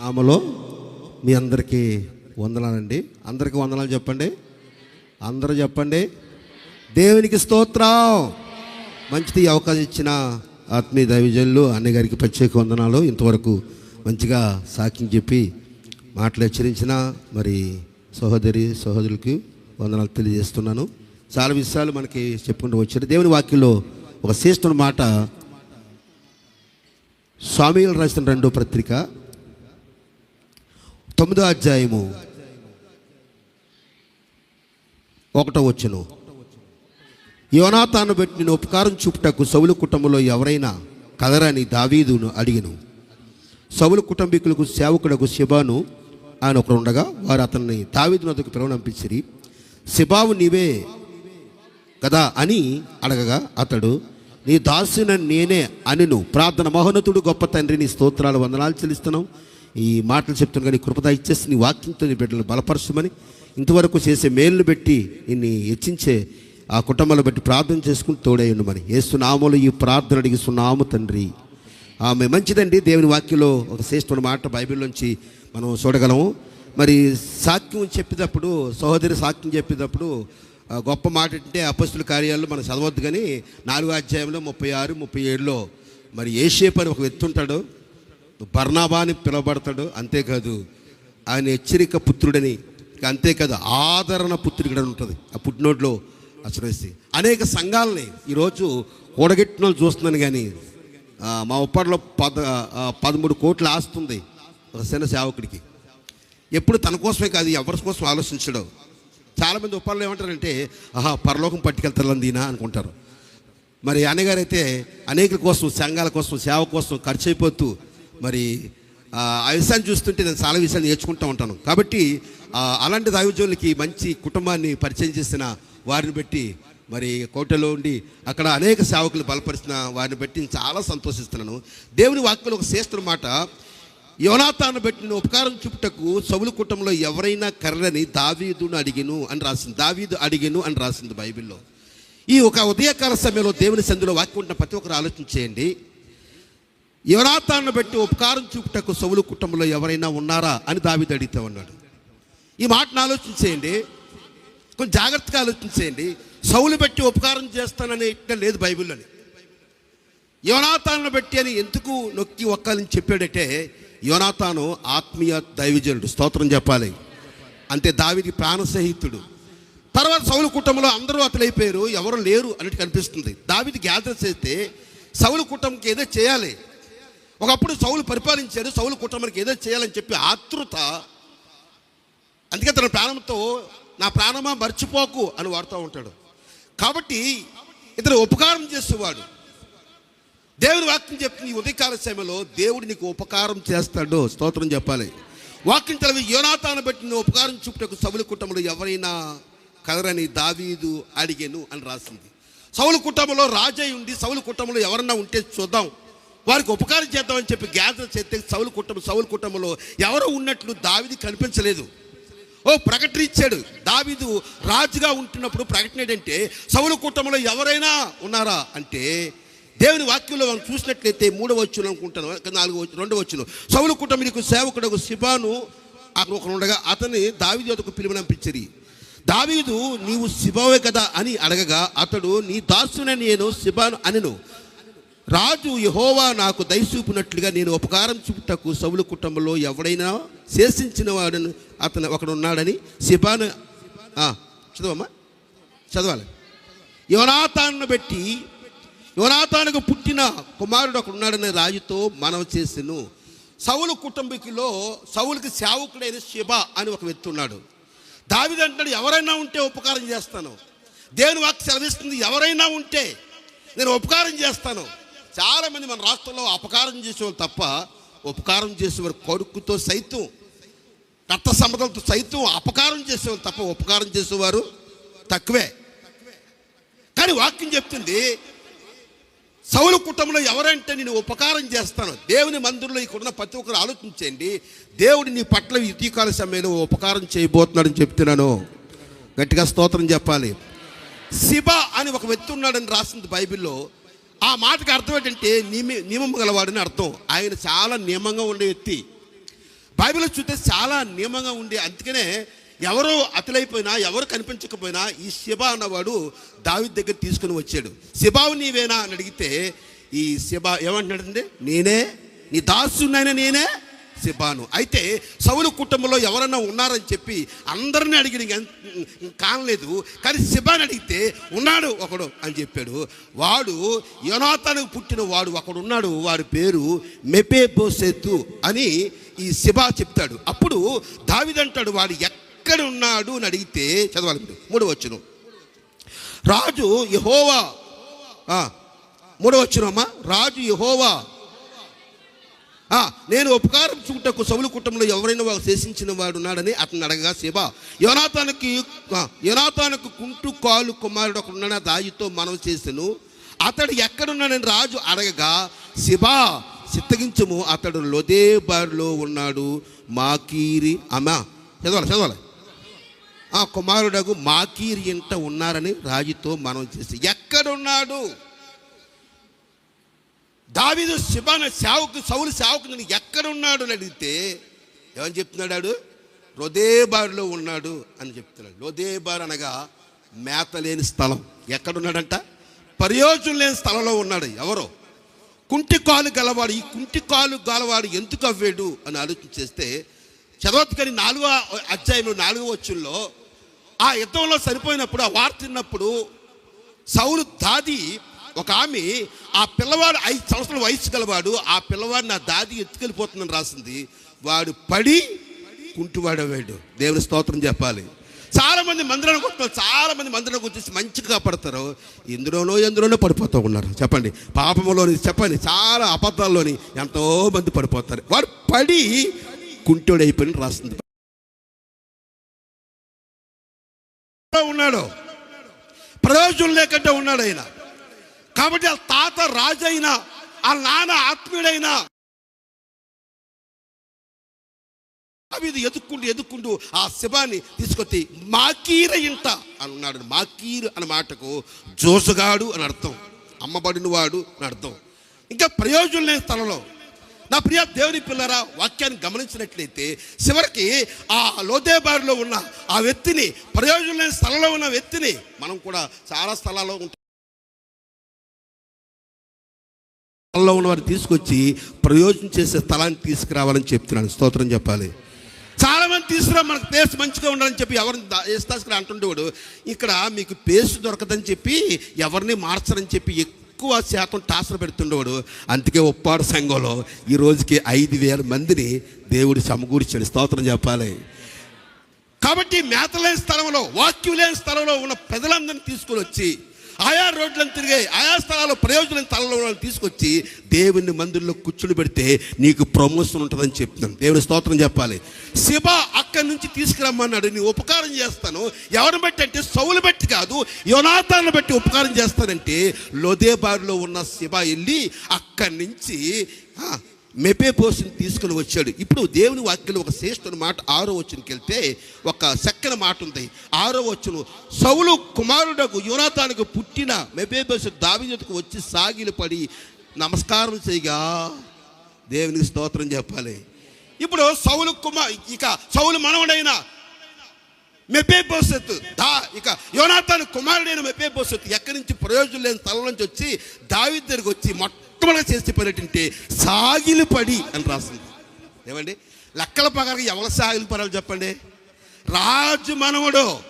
నామలో మీ అందరికీ వందనాలండి. అందరికీ వందనాలు చెప్పండి. అందరూ చెప్పండి. దేవునికి స్తోత్రం. మంచిది అవకాశం ఇచ్చిన ఆత్మీయ దైవజనులు అన్నయ్య గారికి ప్రత్యేక వందనాలు. ఇంతవరకు మంచిగా సాక్ష్యం చెప్పి మాటలు హెచ్చరించిన మరి సహోదరి సహోదరులకి వందనాలు తెలియజేస్తున్నాను. చాలా విషయాలు మనకి చెప్పుకుంటూ వచ్చారు. దేవుని వాక్యంలో ఒక శ్రేష్ఠుని మాట స్వామిలు రాసిన రెండో పత్రిక తొమ్మిదో అధ్యాయము. ఒకటో వచ్చును యోనాతాను పెట్టి నేను ఉపకారం చూపుటకు సౌలు కుటుంబంలో ఎవరైనా కదరని దావీదును అడిగిను. సౌలు కుటుంబీకులకు సేవకుడకు శిబాను ఆయన ఒకరు ఉండగా వారు అతన్ని దావీదు నదుకు పిలవనంపించిరి శిబావు నీవే కదా? అని అడగగా అతడు నీ దాసున నేనే అనిను. ప్రార్థన మహోన్నతుడు గొప్ప తండ్రి నీ స్తోత్రాలు వందనాలు చెల్లిస్తున్నాం. ఈ మాటలు చెప్తున్నాను కానీ కృపద ఇచ్చేసి నీ వాక్యంతో నీ బిడ్డలను బలపరచమని ఇంతవరకు చేసే మేలును బట్టి నిన్ను హెచ్చించే ఆ కుటుంబాలను బట్టి ప్రార్థన చేసుకుని తోడేయండి మరి. ఏసునామలు ఈ ప్రార్థన అడిగిస్తున్నాము తండ్రి. ఆమె మంచిదండి. దేవుని వాక్యంలో ఒక శ్రేష్ఠమైన మాట బైబిల్లోంచి మనం చూడగలము. మరి సాక్ష్యం చెప్పేటప్పుడు సహోదరి సాక్ష్యం చెప్పేటప్పుడు గొప్ప మాట అంటే అపస్తుల కార్యాలు మనం చదవద్దు కానీ నాలుగో అధ్యాయంలో ముప్పై ఆరు ముప్పై ఏడులో మరి ఏషేప్ అని ఒక వ్యక్తి ఉంటాడు. బర్నాబా అని పిలువబడతాడు అంతేకాదు ఆయన హెచ్చరిక పుత్రుడని అంతేకాదు ఆదరణ పుత్రుడు ఉంటుంది. ఆ పుట్టినోట్లో అసలు అనేక సంఘాలని ఈరోజు కూడగెట్టిన వాళ్ళు చూస్తున్నాను కానీ మా ఉప్పాడలో పద పదమూడు కోట్లు ఆస్తుంది ఒక చిన్న సేవకుడికి. ఎప్పుడు తన కోసమే కాదు ఎవరి కోసం ఆలోచించడం. చాలామంది ఉప్పాడలో ఏమంటారంటే ఆహా పరలోకం పట్టుకెళ్తారు దీనా అనుకుంటారు. మరి అన్నగారైతే అనేకుల కోసం సంఘాల కోసం సేవ కోసం ఖర్చు అయిపోతూ మరి ఆ విషయాన్ని చూస్తుంటే నేను చాలా విషయాలు నేర్చుకుంటూ ఉంటాను. కాబట్టి అలాంటి దైవజనులకి మంచి కుటుంబాన్ని పరిచయం చేసిన వారిని బట్టి మరి కోటలో ఉండి అక్కడ అనేక సేవకులు బలపరిచిన వారిని బట్టి నేను చాలా సంతోషిస్తున్నాను. దేవుని వాక్యంలో ఒక శ్రేష్ఠుల మాట యోనాతాను పెట్టిన ఉపకారం చూపుటకు సౌలు కుటుంబంలో ఎవరైనా కర్రని దావీదును అడిగిను అని రాసింది. దావీదు అడిగిను అని రాసింది బైబిల్లో. ఈ ఒక ఉదయకాల సమయంలో దేవుని సందులో వాక్యం ఉంటున్న ప్రతి ఒక్కరు ఆలోచన చేయండి బట్టి ఉపకారం చూపుటకు సౌలు కుటుంబంలో ఎవరైనా ఉన్నారా అని దావీదు అడిగితే ఉన్నాడు. ఈ మాటను ఆలోచన చేయండి కొంచెం జాగ్రత్తగా ఆలోచన చేయండి సౌలు బట్టి ఉపకారం చేస్తానని లేదు బైబిల్లోని. యోనాతాను బట్టి అని ఎందుకు నొక్కి ఒక్కాలని చెప్పాడంటే యోనాతాను ఆత్మీయ దైవజనుడు స్తోత్రం చెప్పాలి. అంతే దావిది ప్రాణ స్నేహితుడు తర్వాత సౌలు కుటుంబంలో అందరూ అతలైపోయారు ఎవరు లేరు అన్నట్టు కనిపిస్తుంది. దావిది గ్యాదర్ చేస్తే సౌలు కుటుంబంకి ఏదో చేయాలి. ఒకప్పుడు సౌలు పరిపాలించారు సౌలు కుటుంబానికి ఏదో చేయాలని చెప్పి ఆతృత. అందుకే తన ప్రాణంతో నా ప్రాణమా మర్చిపోకు అని వాడుతూ ఉంటాడు. కాబట్టి ఇతను ఉపకారం చేసేవాడు. దేవుని వాక్యం చెప్తుంది ఉదయకాల సమయంలో దేవుడు నీకు ఉపకారం చేస్తాడు. స్తోత్రం చెప్పాలి. వాక్యం తెలివి యోనాతాను బట్టి నువ్వు ఉపకారం చూపుటకు సౌలు కుటుంబంలో ఎవరైనా కదరని దావీదు అడిగాను అని రాసింది. సౌలు కుటుంబంలో రాజయ్య ఉండి సౌలు కుటుంబంలో ఎవరన్నా ఉంటే చూద్దాం. వారికి ఉపకారం చేద్దామని చెప్పి గ్యాదర్ చేస్తే సౌలు కుటుంబం సౌలు కుటుంబంలో ఎవరు ఉన్నట్లు దావిది కనిపించలేదు. ఓ ప్రకటన ఇచ్చాడు. దావిదు రాజుగా ఉంటున్నప్పుడు ప్రకటన ఏంటంటే సౌలు కుటుంబంలో ఎవరైనా ఉన్నారా అంటే దేవుని వాక్యంలో మనం చూసినట్లయితే మూడవ వచ్చును అనుకుంటాను. నాలుగు వచ్చు రెండవ వచ్చును సౌలు కుటుంబీకు సేవకుడు శిబాను అక్కడ ఒక ఉండగా అతని దావిది అతకు పిలువనంపించరి దావీదు నీవు శిబావే కదా అని అడగగా అతడు నీ దాసునే నేను శిబాను అనిను. రాజు యహోవా నాకు దయచూపినట్లుగా నేను ఉపకారం చూపుటకు సౌలు కుటుంబంలో ఎవడైనా శేషించిన వాడను అతను ఒకడు ఉన్నాడని సిబాను చదవమ్మా. చదవాలి. యువనాథాన్ని బట్టి యువనాథానికి పుట్టిన కుమారుడు ఒకడు ఉన్నాడని రాజుతో మనవ చేసెను. సౌలు కుటుంబీకులో సౌలుకి సేవకుడైన శిబ అని ఒక వ్యక్తి ఉన్నాడు. దావిది అంటాడు ఎవరైనా ఉంటే ఉపకారం చేస్తాను. దేవుని వాక్ సెలవిస్తుంది ఎవరైనా ఉంటే నేను ఉపకారం చేస్తాను. చాలామంది మన రాష్ట్రంలో అపకారం చేసేవాళ్ళు తప్ప ఉపకారం చేసేవారు కొడుకుతో సైతం రక్త సంబంధంతో సైతం అపకారం చేసేవారు తప్ప ఉపకారం చేసేవారు తక్కువే. కానీ వాక్యం చెప్తుంది సౌలు కుటుంబంలో ఎవరంటే నేను ఉపకారం చేస్తాను దేవుని మందిరంలో ఇక్కడున్న ప్రతి ఒక్కరు ఆలోచించండి దేవుడు నీ పట్ల యుతికాల సమయంలో ఉపకారం చేయబోతున్నాడని చెప్తున్నాను. గట్టిగా స్తోత్రం చెప్పాలి. శిబ అని ఒక వ్యక్తి ఉన్నాడని రాసింది బైబిల్లో ఆ మాటకు అర్థం ఏంటంటే నియమి నియమం గలవాడని అర్థం. ఆయన చాలా నియమంగా ఉండే వ్యక్తి. బైబిల్ చూస్తే చాలా నియమంగా ఉండే. అందుకనే ఎవరు అతలైపోయినా ఎవరు కనిపించకపోయినా ఈ శిబ అన్నవాడు దావిద్ దగ్గర తీసుకుని వచ్చాడు. శిబావు నీవేనా అని అడిగితే ఈ శిబ ఏమంటాడంటే నేనే నీ దాసునైనా నేనే సిబాను అయితే సౌలు కుటుంబంలో ఎవరన్నా ఉన్నారని చెప్పి అందరిని అడిగిన కానలేదు. కానీ శిబాని అడిగితే ఉన్నాడు ఒకడు అని చెప్పాడు. వాడు యోనాతానికి పుట్టిన వాడు ఒకడున్నాడు. వారి వాడి పేరు మెపే అని ఈ శిబా చెప్తాడు. అప్పుడు దావిదంటాడు వాడు ఎక్కడ ఉన్నాడు అని అడిగితే చదవాలి మూడు వచ్చును రాజు యహోవా ఆ, మూడో రాజు యహోవా నేను ఉపకారం చూటకు సౌలు కుటుంబంలో ఎవరైనా వాడు శేషించిన వాడు ఉన్నాడని అతను అడగగా శివ యోనాతానికి ఆ, యోనాతానికి కుంటు కాలు కుమారుడు ఒక ఉన్నాడు దాయితో మనం చేసాను. అతడు ఎక్కడున్నాడని రాజు అడగగా శివ చిత్తగించము అతడు లొదేబార్లో ఉన్నాడు మాకీరి అమ్మా చదవాలి చదవాలి. ఆ కుమారుడకు మాకీరి ఇంట ఉన్నారని రాజుతో మనం చేసి ఎక్కడున్నాడు? దావీదు శిబాన సేవకు సౌలు సేవకుని ఎక్కడ ఉన్నాడు అని అడిగితే ఏమని చెప్తున్నాడు వాడు? ఉన్నాడు అని చెప్తున్నాడు. రొదేబార్ అనగా మేత లేని స్థలం. ఎక్కడున్నాడంట? ప్రయోజనం లేని స్థలంలో ఉన్నాడు. ఎవరో? కుంటి కాలు గలవాడు. ఈ కుంటి కాలు గలవాడు ఎందుకు అవ్వాడు అని ఆలోచన చేస్తే చదవత్ కానీ నాలుగో అధ్యాయంలో నాలుగో వచ్చుల్లో ఆ యుద్ధంలో సరిపోయినప్పుడు ఆ వార్త తిన్నప్పుడు సౌలు దాది ఒక ఆమె ఆ పిల్లవాడు ఐదు సంవత్సరాల వయసు గలవాడు ఆ పిల్లవాడు నా దాది ఎత్తుకెళ్ళిపోతుందని రాసింది. వాడు పడి కుంటివాడవాడు దేవుని స్తోత్రం చెప్పాలి. చాలామంది మందిరానికి వస్తున్నారు చాలామంది మందిరానికి వచ్చేసి మంచిగా పడతారు ఎందులోనో ఎందులోనో పడిపోతూ ఉన్నారు. చెప్పండి. పాపములోని చెప్పండి. చాలా అబద్ధాల్లోని ఎంతో మంది పడిపోతారు. వాడు పడి కుంటోడైపోయిన రాస్తుంది ఉన్నాడు. ప్రయోజనం లేకుండా ఉన్నాడు ఆయన. కాబట్టి ఆ తాత రాజైనా ఆ నాన్న ఆత్మీయుడైనా అవి ఇది ఎదుక్కుంటూ ఎదుక్కుంటూ ఆ శివాన్ని తీసుకొచ్చి మాకీర ఇంట అని ఉన్నాడు. మాకీరు అన్న మాటకు జోసుగాడు అని అర్థం. అమ్మబడిన వాడు అని అర్థం. ఇంకా ప్రయోజనం లేని స్థలంలో నా ప్రియ దేవుని పిల్లరా వాక్యాన్ని గమనించినట్లయితే చివరికి ఆ లోదేబారిలో ఉన్న ఆ వ్యక్తిని ప్రయోజనం లేని స్థలంలో ఉన్న వ్యక్తిని మనం కూడా చాలా స్థలాల్లో ఉంటాం. స్థలంలో ఉన్నవారిని తీసుకొచ్చి ప్రయోజనం చేసే స్థలాన్ని తీసుకురావాలని చెప్తున్నాను స్తోత్రం చెప్పాలి. చాలా మంది తీసుకురా మనకు పేస్ట్ మంచిగా ఉండాలని చెప్పి ఎవరిని వేస్తాసుకురా అంటుండేవాడు ఇక్కడ మీకు పేస్ట్ దొరకదని చెప్పి ఎవరిని మార్చరని చెప్పి ఎక్కువ శాతం టాసులు పెడుతుండేవాడు అందుకే ఉప్పాడు సంఘంలో ఈ రోజుకి ఐదు వేల మందిని దేవుడు సమకూర్చాడు. స్తోత్రం చెప్పాలి. కాబట్టి మేత లేని స్థలంలో వాక్యం లేని స్థలంలో ఉన్న ప్రజలందరినీ తీసుకొని వచ్చి ఆయా రోడ్లను తిరిగే ఆయా స్థలాల్లో ప్రయోజనం తలలో తీసుకొచ్చి దేవుని మందిరంలో కూర్చుని పెడితే నీకు ప్రమోషన్ ఉంటుందని చెప్తున్నాను. దేవుని స్తోత్రం చెప్పాలి. శివ అక్కడి నుంచి తీసుకురమ్మన్నాడు. నీ ఉపకారం చేస్తాను. ఎవరిని బట్టి అంటే సౌలు బట్టి కాదు యోనాథాన్ని బట్టి ఉపకారం చేస్తానంటే లోదేబారిలో ఉన్న శివ వెళ్ళి అక్కడి నుంచి ఆ, తీసుకుని వచ్చాడు. ఇప్పుడు దేవుని వాక్యంలో ఒక శ్రేష్ఠుని మాట ఆరో వచ్చునికి వెళ్తే ఒక చక్కని మాట ఉంది. ఆరో వచ్చును సౌలు కుమారుడకు యోనాతానికి పుట్టిన మెపే పోసు వచ్చి సాగిలు పడి నమస్కారం చేయగా దేవునికి స్తోత్రం చెప్పాలి. ఇప్పుడు సౌలు కుమార్ ఇక సౌలు మనవడైన మెపే దా ఇక యోనాథాను కుమారుడైన మెపే ఎక్కడి నుంచి ప్రయోజనం లేని స్థలం నుంచి వచ్చి దావి దగ్గరికి వచ్చి మొట్టమొదటి చేసి పడేటంటే సాగిలు పడి అని రాసింది. ఏమండి? లెక్కల పగలకి ఎవరు సాగిలు పడాలి చెప్పండి? రాజు మనవడు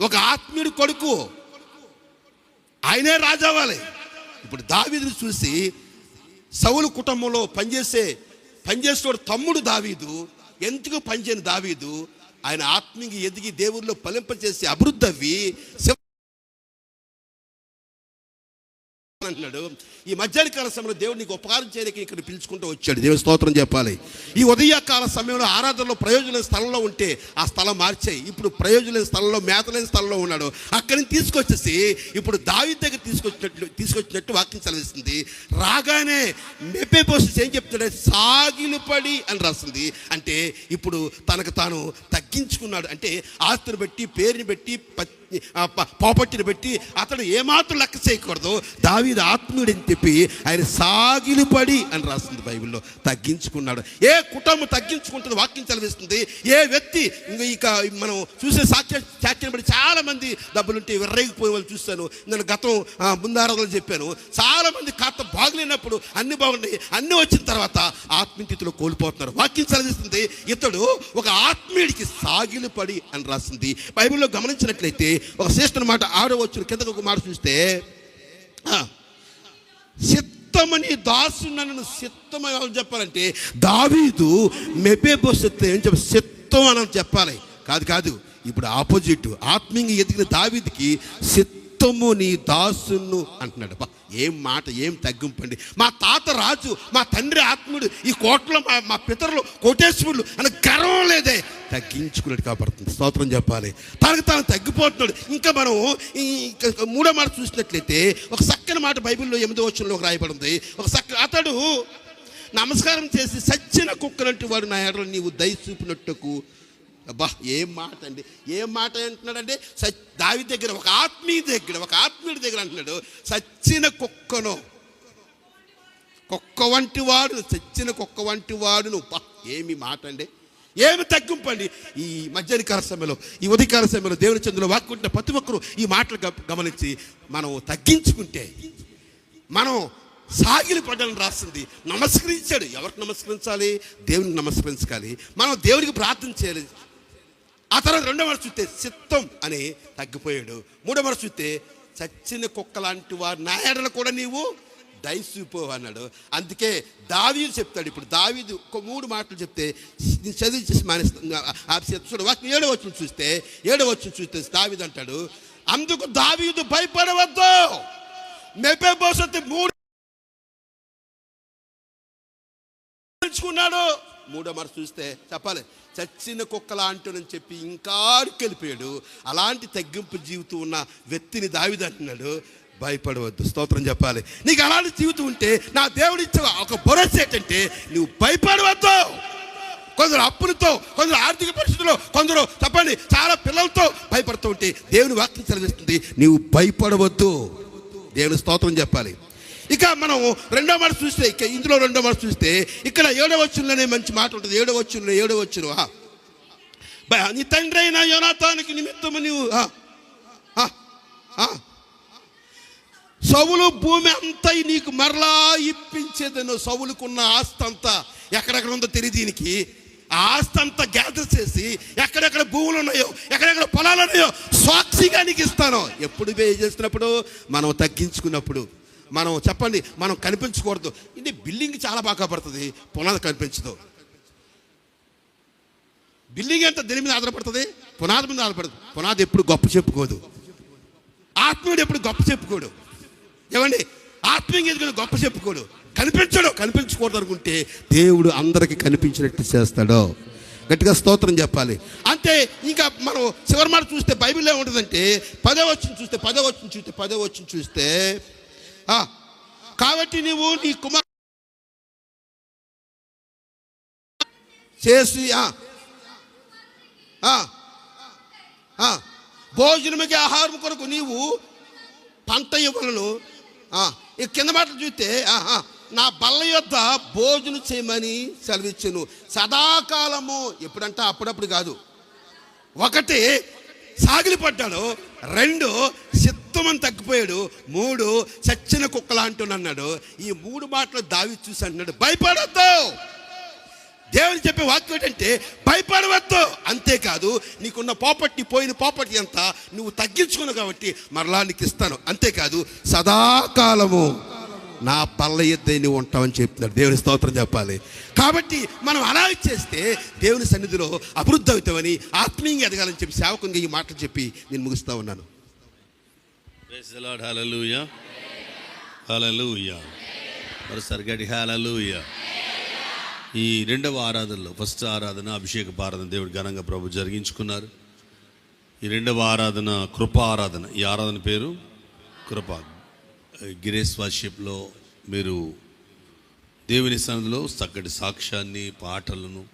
ఒక ఆత్మీయుడు కొడుకు. ఆయనే రాజవ్వాలి. ఇప్పుడు దావీదుని చూసి సౌలు కుటుంబంలో పనిచేసే పనిచేసేవాడు తమ్ముడు దావీదు. ఎందుకు పనిచేయని దావీదు? ఆయన ఆత్మీయ ఎదిగి దేవుల్లో ఫలింపచేసి అభివృద్ధి అవి అంటున్నాడు ఈ మధ్యాహ్న కాల సమయంలో దేవుడు నీకు ఉపకారం చేయడానికి ఇక్కడ పిలుచుకుంటూ వచ్చాడు. దేవుని స్తోత్రం చెప్పాలి. ఈ ఉదయకాల సమయంలో ఆరాధనలో ప్రయోజనం స్థలంలో ఉంటే ఆ స్థలం మార్చాయి. ఇప్పుడు ప్రయోజనం స్థలంలో మేతలేని స్థలంలో ఉన్నాడు. అక్కడిని తీసుకొచ్చేసి ఇప్పుడు దావి దగ్గర తీసుకొచ్చినట్లు తీసుకొచ్చినట్టు వాక్యం చదివిస్తుంది రాగానే మెప్పే పోస్ట్ ఏం చెప్తాడు? సాగిలుపడి అని రాస్తుంది. అంటే ఇప్పుడు తనకు తాను తగ్గించుకున్నాడు. అంటే ఆస్తులు బట్టి పేరుని బట్టి ప- పోపట్టిని పెట్టి అతడు ఏమాత్రం లెక్క చేయకూడదు. దావీదు ఆత్మీయుడని చెప్పి ఆయన సాగిలుపడి అని రాస్తుంది బైబిల్లో. తగ్గించుకున్నాడు. ఏ కుటుంబం తగ్గించుకుంటుంది వాక్యం చదివిస్తుంది ఏ వ్యక్తి ఇక మనం చూసే సాక్ష్య సాక్ష్యం బట్టి చాలామంది డబ్బులుంటే విర్రగిపోయే వాళ్ళు చూశాను. నేను గతం ఆ, చెప్పాను. చాలామంది మంది బాగులేనప్పుడు అన్ని బాగున్నాయి. అన్ని వచ్చిన తర్వాత ఆత్మీయతలో కోల్పోతున్నారు. వాక్యం చదివిస్తుంది ఇతడు ఒక ఆత్మీయుడికి సాగిలిపడి అని రాసింది బైబిల్లో గమనించినట్లయితే ఒక శ్రేష్ఠ మాట ఆడవచ్చు కిందకు ఒక మాట చూస్తే ఆ, సిద్ధమని దాసు నన్ను సిద్ధమని చెప్పాలంటే దావీదు మెబేబోసెత్ ఏం చెప్ప సిద్ధం అని చెప్పాలి. కాదు కాదు. ఇప్పుడు ఆపోజిట్ ఆత్మీయంగా ఎదిగిన దావీదికి సిద్ధము నీ దాసును అంటున్నాడు. బా ఏం మాట ఏం తగ్గింపండి మా తాత రాజు మా తండ్రి ఆత్ముడు ఈ కోటలో మా మా పితరులు కోటేశ్వరులు అని గర్వం లేదే. తగ్గించుకున్నట్టు కాబడుతుంది స్తోత్రం చెప్పాలి. తనకు తాను తగ్గిపోతున్నాడు. ఇంకా మనం ఈ మూడో మాట చూసినట్లయితే ఒక చక్కని మాట బైబిల్లో ఎనిమిదో వచ్చంలో ఒక రాయబడింది ఒక చక్క అతడు నమస్కారం చేసి సచ్చిన కుక్కలంటి వాడు నా ఎడలో నీవు దయ చూపినట్టుకు అబ్బా ఏం మాట అండి? ఏం మాట అంటున్నాడంటే సచ్ దావి దగ్గర ఒక ఆత్మీయ దగ్గర ఒక ఆత్మీయుడి దగ్గర అంటున్నాడు సచ్చిన కుక్కను. కుక్క వంటి వాడు చచ్చిన కుక్క వంటి వాడును నువ్వు. ఏమి మాట అండి? ఏమి తగ్గింపండి ఈ మధ్యాహ్నకాల సమయంలో ఈ ఉదయకాల సమయంలో దేవుని చంద్రులు వాక్కుంటే ప్రతి ఒక్కరు ఈ మాటలు గ- గమనించి మనం తగ్గించుకుంటే మనం సాగిలి పడ్డని రాస్తుంది నమస్కరించాడు. ఎవరికి నమస్కరించాలి? దేవునికి నమస్కరించాలి మనం దేవునికి ప్రార్థన చేయాలి. ఆ తర్వాత రెండో మనసు చూస్తే చిత్తం అని తగ్గిపోయాడు. మూడో మనసు చూస్తే చచ్చిన కుక్క లాంటి వారు నాయడలు కూడా నీవు? దయసూపో అన్నాడు. అందుకే దావీదు చెప్తాడు. ఇప్పుడు దావీదు ఒక మూడు మాటలు చెప్తే చదివి చేసి మానేస్తాను చూడు వాటిని ఏడో వచ్చిన చూస్తే ఏడో వచ్చిన చూస్తే దావీదు అంటాడు అందుకు దావీదు భయపడవద్దు. మెపే భవిష్యత్తు మూడు తెలుసుకున్నాడు. మూడో మరి చూస్తే చెప్పాలి. చచ్చిన కుక్క లాంటినని చెప్పి ఇంకా వెళ్ళిపోయాడు అలాంటి తగ్గింపు జీవితం ఉన్న వ్యక్తిని దావిది అంటున్నాడు. భయపడవద్దు. స్తోత్రం చెప్పాలి. నీకు అలాంటి జీవితం ఉంటే నా దేవుడు ఇచ్చే ఒక భరోసా ఏంటంటే నువ్వు భయపడవద్దు. కొందరు అప్పులతో కొందరు ఆర్థిక పరిస్థితుల్లో కొందరు చెప్పండి చాలా పిల్లలతో భయపడుతూ ఉంటే దేవుని వాక్యం చదివిస్తుంది నీవు భయపడవద్దు. దేవుని స్తోత్రం చెప్పాలి. ఇక మనం రెండో మాట చూస్తే ఇక ఇందులో రెండో మాట చూస్తే ఇక్కడ ఏడో వచ్చులోనే మంచి మాట ఉంటుంది. ఏడో వచ్చులో ఏడో వచ్చును నీ తండ్రి అయిన యోనాతానికి నిమిత్తము నీవు సవులు భూమి అంతా నీకు మరలా ఇప్పించేదను సవులుకున్న ఆస్తి అంతా ఎక్కడెక్కడ ఉందో తెలియ దీనికి. ఆ ఆస్తి అంతా గ్యాదర్ చేసి ఎక్కడెక్కడ భూములు ఉన్నాయో ఎక్కడెక్కడ పొలాలు ఉన్నాయో సాక్షిగా నీకు ఇస్తాను. ఎప్పుడు పే చేసినప్పుడు? మనం తగ్గించుకున్నప్పుడు. మనం చెప్పండి మనం కనిపించకూడదు. ఇది బిల్డింగ్ చాలా బాగా పడుతుంది పునాది కనిపించదు. బిల్డింగ్ ఎంత దేని మీద ఆధారపడుతుంది? పునాది మీద ఆధారపడుతుంది. పునాది ఎప్పుడు గొప్ప చెప్పుకోదు. ఆత్మీయుడు ఎప్పుడు గొప్ప చెప్పుకోడు. ఏమండి? ఆత్మీయంగా ఎదుగుని గొప్ప చెప్పుకోడు. కనిపించడు కనిపించకూడదు అనుకుంటే దేవుడు అందరికీ కనిపించినట్టు చేస్తాడు. గట్టిగా స్తోత్రం చెప్పాలి. అంతే ఇంకా మనం చివరి మాట చూస్తే బైబిల్ ఏముంటుందంటే పదే వచ్చిన చూస్తే పదో వచ్చిన చూస్తే పదో వచ్చిన చూస్తే కాబట్టి నీవు నీ కుమార్ చేసి భోజనముకి ఆహారం కొరకు నీవు పంట ఇవ్వలను. ఈ కింద మాటలు చూస్తే నా బల్ల యొద్ద భోజనం చేయమని సెలవిచ్చును. సదాకాలము ఎప్పుడంటే అప్పుడప్పుడు కాదు. ఒకటి సాగిలిపడ్డాడు రెండు సిద్ధ చనిపోయాడు మూడు చచ్చిన కుక్కలా అంటున్నాడు ఈ మూడు మాటలు దావి చూసి అంటున్నాడు భయపడద్దు. దేవుని చెప్పే వాక్యం ఏంటంటే భయపడవద్దు. అంతేకాదు నీకున్న పోపట్టి పోయిన పోపట్టి అంతా నువ్వు తగ్గించుకున్నావు కాబట్టి మరలా నీకు ఇస్తాను. అంతేకాదు సదాకాలము నా పల్ల ఎద్దే నువ్వు ఉంటావని చెప్తున్నాడు. దేవుని స్తోత్రం చెప్పాలి. కాబట్టి మనం అలా చేస్తే దేవుని సన్నిధిలో అభివృద్ధి అవుతామని ఆత్మీయంగా ఎదగాలని చెప్పి సేవకంగా ఈ మాటలు చెప్పి నేను ముగిస్తూ ఉన్నాను. ప్రైజ్ లాడ్ లార్డ్ హల్లెలూయా మరోసారి గడి హల్లెలూయా ఈ రెండవ ఆరాధనలో ఫస్ట్ ఆరాధన అభిషేక ఆరాధన దేవుడు ఘనంగా ప్రభు జరిగించుకున్నారు. ఈ రెండవ ఆరాధన కృప ఆరాధన. ఈ ఆరాధన పేరు? కృప. గిరేష్ వాషిప్లో మీరు దేవుని సన్నిధిలో చక్కటి సాక్ష్యాన్ని పాటలను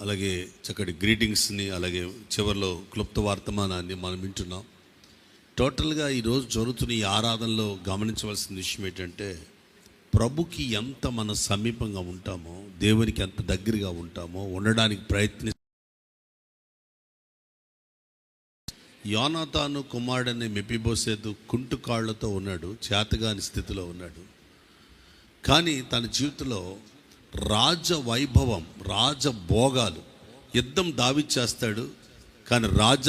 అలాగే చక్కటి గ్రీటింగ్స్ని అలాగే చివరిలో క్లుప్త వర్తమానాన్ని మనం వింటున్నాం. టోటల్గా ఈరోజు జరుగుతున్న ఈ ఆరాధనలో గమనించవలసిన విషయం ఏంటంటే ప్రభుకి ఎంత మన సమీపంగా ఉంటామో దేవునికి ఎంత దగ్గరగా ఉంటామో ఉండడానికి ప్రయత్ని యోనాతాను కుమారుడనే మెప్పిబోసేదు కుంటు కాళ్ళతో ఉన్నాడు చేతగాని స్థితిలో ఉన్నాడు. కానీ తన జీవితంలో రాజ వైభవం రాజ భోగాలు యుద్ధం దావిచ్చేస్తాడు కానీ రాజ